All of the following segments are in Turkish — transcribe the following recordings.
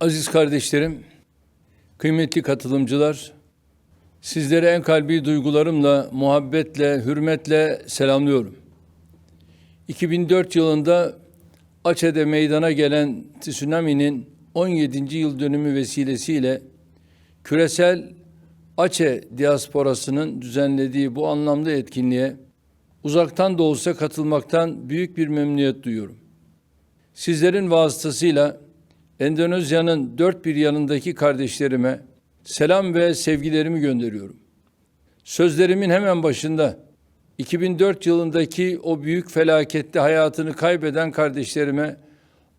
Aziz kardeşlerim, kıymetli katılımcılar, sizlere en kalbi duygularımla, muhabbetle, hürmetle selamlıyorum. 2004 yılında Açe'de meydana gelen tsunami'nin 17. yıl dönümü vesilesiyle küresel Açe diasporasının düzenlediği bu anlamda etkinliğe uzaktan da olsa katılmaktan büyük bir memnuniyet duyuyorum. Sizlerin vasıtasıyla Endonezya'nın dört bir yanındaki kardeşlerime selam ve sevgilerimi gönderiyorum. Sözlerimin hemen başında 2004 yılındaki o büyük felakette hayatını kaybeden kardeşlerime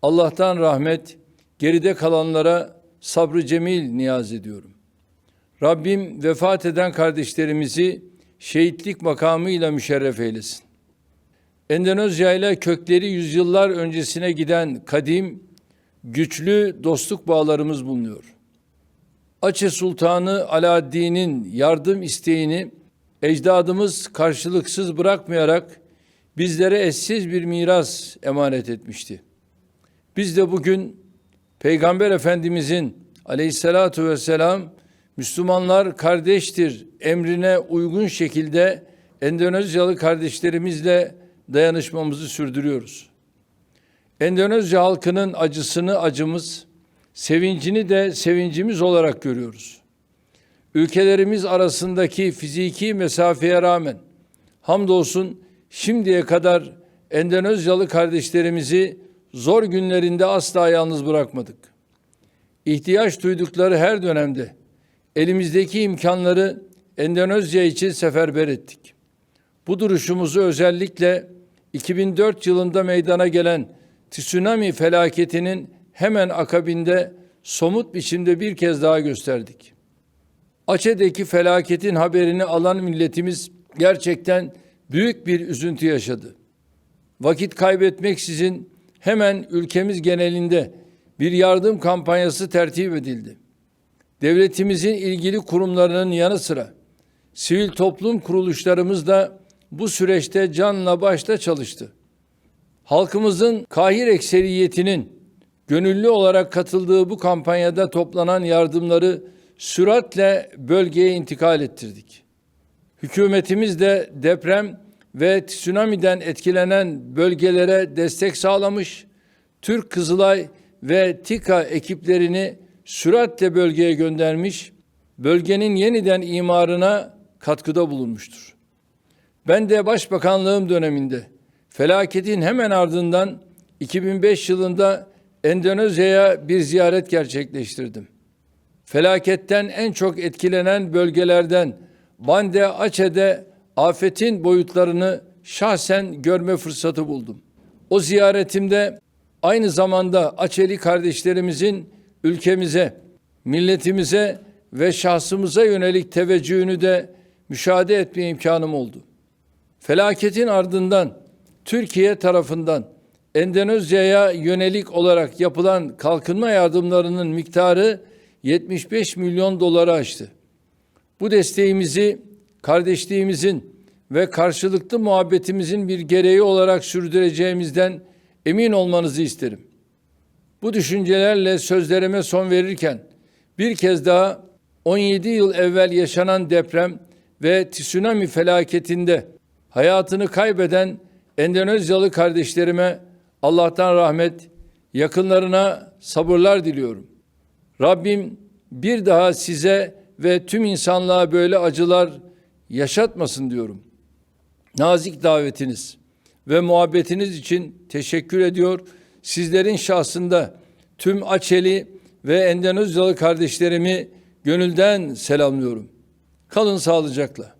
Allah'tan rahmet, geride kalanlara sabrı cemil niyaz ediyorum. Rabbim vefat eden kardeşlerimizi şehitlik makamıyla müşerref eylesin. Endonezya ile kökleri yüzyıllar öncesine giden kadim, güçlü dostluk bağlarımız bulunuyor. Aceh Sultanı Alaaddin'in yardım isteğini ecdadımız karşılıksız bırakmayarak bizlere eşsiz bir miras emanet etmişti. Biz de bugün Peygamber Efendimizin aleyhissalatu vesselam Müslümanlar kardeştir emrine uygun şekilde Endonezyalı kardeşlerimizle dayanışmamızı sürdürüyoruz. Endonezya halkının acısını acımız, sevincini de sevincimiz olarak görüyoruz. Ülkelerimiz arasındaki fiziki mesafeye rağmen hamdolsun şimdiye kadar Endonezyalı kardeşlerimizi zor günlerinde asla yalnız bırakmadık. İhtiyaç duydukları her dönemde elimizdeki imkanları Endonezya için seferber ettik. Bu duruşumuzu özellikle 2004 yılında meydana gelen tsunami felaketinin hemen akabinde somut biçimde bir kez daha gösterdik. Açe'deki felaketin haberini alan milletimiz gerçekten büyük bir üzüntü yaşadı. Vakit kaybetmeksizin hemen ülkemiz genelinde bir yardım kampanyası tertip edildi. Devletimizin ilgili kurumlarının yanı sıra sivil toplum kuruluşlarımız da bu süreçte canla başla çalıştı. Halkımızın kahir ekseriyetinin gönüllü olarak katıldığı bu kampanyada toplanan yardımları süratle bölgeye intikal ettirdik. Hükümetimiz de deprem ve tsunami'den etkilenen bölgelere destek sağlamış, Türk Kızılay ve TİKA ekiplerini süratle bölgeye göndermiş, bölgenin yeniden imarına katkıda bulunmuştur. Ben de Başbakanlığım döneminde felaketin hemen ardından 2005 yılında Endonezya'ya bir ziyaret gerçekleştirdim. Felaketten en çok etkilenen bölgelerden Bande Aceh'de afetin boyutlarını şahsen görme fırsatı buldum. O ziyaretimde aynı zamanda Açeli kardeşlerimizin ülkemize, milletimize ve şahsımıza yönelik teveccühünü de müşahede etme imkanım oldu. Felaketin ardından Türkiye tarafından Endonezya'ya yönelik olarak yapılan kalkınma yardımlarının miktarı 75 milyon doları aştı. Bu desteğimizi kardeşliğimizin ve karşılıklı muhabbetimizin bir gereği olarak sürdüreceğimizden emin olmanızı isterim. Bu düşüncelerle sözlerime son verirken bir kez daha 17 yıl evvel yaşanan deprem ve tsunami felaketinde hayatını kaybeden Endonezyalı kardeşlerime Allah'tan rahmet, yakınlarına sabırlar diliyorum. Rabbim bir daha size ve tüm insanlığa böyle acılar yaşatmasın diyorum. Nazik davetiniz ve muhabbetiniz için teşekkür ediyor. Sizlerin şahsında tüm Açeli ve Endonezyalı kardeşlerimi gönülden selamlıyorum. Kalın sağlıcakla.